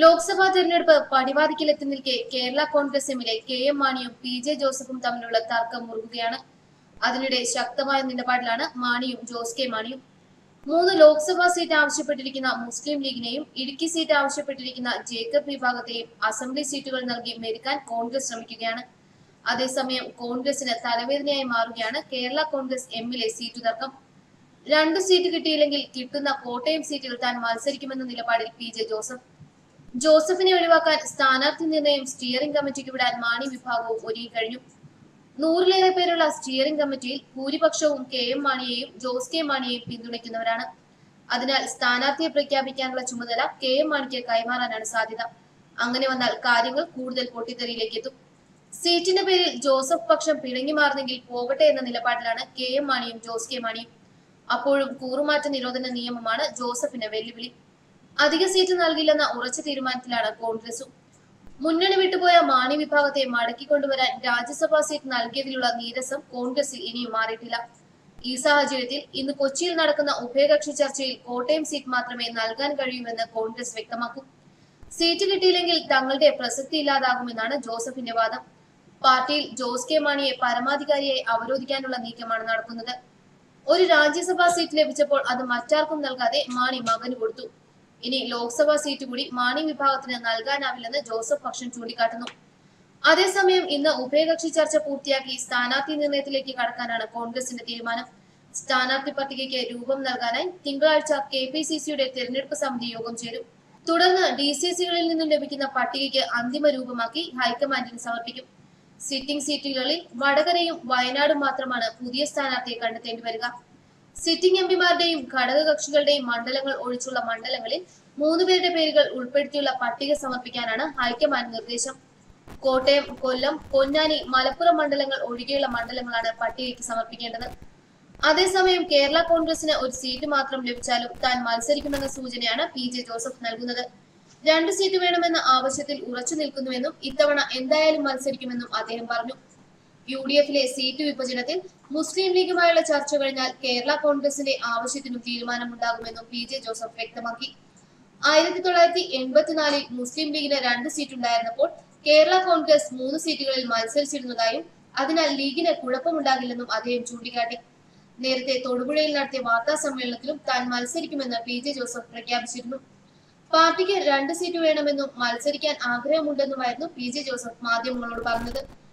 ലോക്സഭാ തെരഞ്ഞെടുപ്പ് പടിവാതിക്കലെത്തി നിൽക്കെ കേരള കോൺഗ്രസ് എമ്മിലെ കെ എം മാണിയും പി ജെ ജോസഫും തമ്മിലുള്ള തർക്കം മുറുകുകയാണ്. അതിനിടെ ശക്തമായ നിലപാടിലാണ് മാണിയും ജോസ് കെ മാണിയും. മൂന്ന് ലോക്സഭാ സീറ്റ് ആവശ്യപ്പെട്ടിരിക്കുന്ന മുസ്ലിം ലീഗിനെയും ഇടുക്കി സീറ്റ് ആവശ്യപ്പെട്ടിരിക്കുന്ന ജേക്കബ് വിഭാഗത്തെയും അസംബ്ലി സീറ്റുകൾ നൽകി മെരുക്കാൻ കോൺഗ്രസ് ശ്രമിക്കുകയാണ്. അതേസമയം കോൺഗ്രസിന് തലവേദനയായി മാറുകയാണ് കേരള കോൺഗ്രസ് എമ്മിലെ സീറ്റ് തർക്കം. രണ്ട് സീറ്റ് കിട്ടിയില്ലെങ്കിൽ കിട്ടുന്ന കോട്ടയം സീറ്റിൽ താൻ മത്സരിക്കുമെന്ന നിലപാടിൽ പി ജെ ജോസഫ്. ജോസഫിനെ ഒഴിവാക്കാൻ സ്ഥാനാർത്ഥി നിർണയം സ്റ്റിയറിംഗ് കമ്മിറ്റിക്ക് വിടാൻ മാണി വിഭാഗവും ഒരുങ്ങിക്കഴിഞ്ഞു നൂറിലേറെ പേരുള്ള സ്റ്റിയറിംഗ് കമ്മിറ്റിയിൽ ഭൂരിപക്ഷവും കെ എം മാണിയെയും ജോസ് കെ മാണിയെയും പിന്തുണയ്ക്കുന്നവരാണ്. അതിനാൽ സ്ഥാനാർത്ഥിയെ പ്രഖ്യാപിക്കാനുള്ള ചുമതല കെ എം മാണിക്ക് കൈമാറാനാണ് സാധ്യത. അങ്ങനെ വന്നാൽ കാര്യങ്ങൾ കൂടുതൽ പൊട്ടിത്തെറിയിലേക്ക് എത്തും. സീറ്റിന്റെ പേരിൽ ജോസഫ് പക്ഷം പിണങ്ങി മാറുന്നെങ്കിൽ പോകട്ടെ എന്ന നിലപാടിലാണ് കെ എം മാണിയും ജോസ് കെ മാണിയും. അപ്പോഴും കൂറുമാറ്റ നിരോധന നിയമമാണ് ജോസഫിന് വെല്ലുവിളി. അധിക സീറ്റ് നൽകില്ലെന്ന ഉറച്ച തീരുമാനത്തിലാണ് കോൺഗ്രസും. മുന്നണി വിട്ടുപോയ മാണി വിഭാഗത്തെ മടക്കിക്കൊണ്ടുവരാൻ രാജ്യസഭാ സീറ്റ് നൽകിയതിലുള്ള നീരസം കോൺഗ്രസിൽ ഇനിയും മാറിയിട്ടില്ല. ഈ സാഹചര്യത്തിൽ ഇന്ന് കൊച്ചിയിൽ നടക്കുന്ന ഉഭയകക്ഷി ചർച്ചയിൽ കോട്ടയം സീറ്റ് മാത്രമേ നൽകാൻ കഴിയൂവെന്ന് കോൺഗ്രസ് വ്യക്തമാക്കും. സീറ്റ് കിട്ടിയില്ലെങ്കിൽ തങ്ങളുടെ പ്രസക്തി ഇല്ലാതാകുമെന്നാണ് ജോസഫിന്റെ വാദം. പാർട്ടിയിൽ ജോസ് കെ മാണിയെ പരമാധികാരിയായി അവരോധിക്കാനുള്ള നീക്കമാണ് നടക്കുന്നത്. ഒരു രാജ്യസഭാ സീറ്റ് ലഭിച്ചപ്പോൾ അത് മറ്റാർക്കും നൽകാതെ മാണി മകന് കൊടുത്തു. ഇനി ലോക്സഭാ സീറ്റ് കൂടി മാണി വിഭാഗത്തിന് നൽകാനാവില്ലെന്ന് ജോസഫ് പക്ഷം ചൂണ്ടിക്കാട്ടുന്നു. അതേസമയം ഇന്ന് ഉഭയകക്ഷി ചർച്ച പൂർത്തിയാക്കി സ്ഥാനാർത്ഥി നിർണയത്തിലേക്ക് കടക്കാനാണ് കോൺഗ്രസിന്റെ തീരുമാനം. സ്ഥാനാർത്ഥി പട്ടികയ്ക്ക് രൂപം നൽകാനായി തിങ്കളാഴ്ച കെ പി സി സിയുടെ തെരഞ്ഞെടുപ്പ് സമിതി യോഗം ചേരും. തുടർന്ന് ഡി സി സികളിൽ നിന്നും ലഭിക്കുന്ന പട്ടികയ്ക്ക് അന്തിമ രൂപമാക്കി ഹൈക്കമാൻഡിന് സമർപ്പിക്കും. സിറ്റിംഗ് സീറ്റുകളിൽ വടകരയും വയനാടും മാത്രമാണ് പുതിയ സ്ഥാനാർത്ഥിയെ കണ്ടെത്തേണ്ടി വരിക. സിറ്റിംഗ് എംപിമാരുടെയും ഘടകകക്ഷികളുടെയും മണ്ഡലങ്ങൾ ഒഴിച്ചുള്ള മണ്ഡലങ്ങളിൽ മൂന്നുപേരുടെ പേരുകൾ ഉൾപ്പെടുത്തിയുള്ള പട്ടിക സമർപ്പിക്കാനാണ് ഹൈക്കമാൻഡ് നിർദ്ദേശം. കോട്ടയം കൊല്ലം പൊന്നാനി മലപ്പുറം മണ്ഡലങ്ങൾ ഒഴികെയുള്ള മണ്ഡലങ്ങളാണ് പട്ടികയ്ക്ക് സമർപ്പിക്കേണ്ടത്. അതേസമയം കേരള കോൺഗ്രസിന് ഒരു സീറ്റ് മാത്രം ലഭിച്ചാലും താൻ മത്സരിക്കുമെന്ന സൂചനയാണ് പി ജെ ജോസഫ് നൽകുന്നത്. രണ്ട് സീറ്റ് വേണമെന്ന ആവശ്യത്തിൽ ഉറച്ചു നിൽക്കുന്നുവെന്നും ഇത്തവണ എന്തായാലും മത്സരിക്കുമെന്നും അദ്ദേഹം പറഞ്ഞു. യു ഡി എഫിലെ സീറ്റ് വിഭജനത്തിൽ മുസ്ലിം ലീഗുമായുള്ള ചർച്ച കഴിഞ്ഞാൽ കേരള കോൺഗ്രസിന്റെ ആവശ്യത്തിനും തീരുമാനമുണ്ടാകുമെന്നും പി ജെ ജോസഫ് വ്യക്തമാക്കി. ആയിരത്തി തൊള്ളായിരത്തി എൺപത്തിനാലിൽ മുസ്ലിം ലീഗിന് രണ്ട് സീറ്റ് ഉണ്ടായിരുന്നപ്പോൾ കേരള കോൺഗ്രസ് മൂന്ന് സീറ്റുകളിൽ മത്സരിച്ചിരുന്നതായും അതിനാൽ ലീഗിന് കുഴപ്പമുണ്ടാകില്ലെന്നും അദ്ദേഹം ചൂണ്ടിക്കാട്ടി. നേരത്തെ തൊടുപുഴയിൽ നടത്തിയ വാർത്താ സമ്മേളനത്തിലും താൻ മത്സരിക്കുമെന്ന് പി ജെ ജോസഫ് പ്രഖ്യാപിച്ചിരുന്നു. പാർട്ടിക്ക് രണ്ട് സീറ്റ് വേണമെന്നും മത്സരിക്കാൻ ആഗ്രഹമുണ്ടെന്നുമായിരുന്നു പി ജെ ജോസഫ് മാധ്യമങ്ങളോട് പറഞ്ഞത്.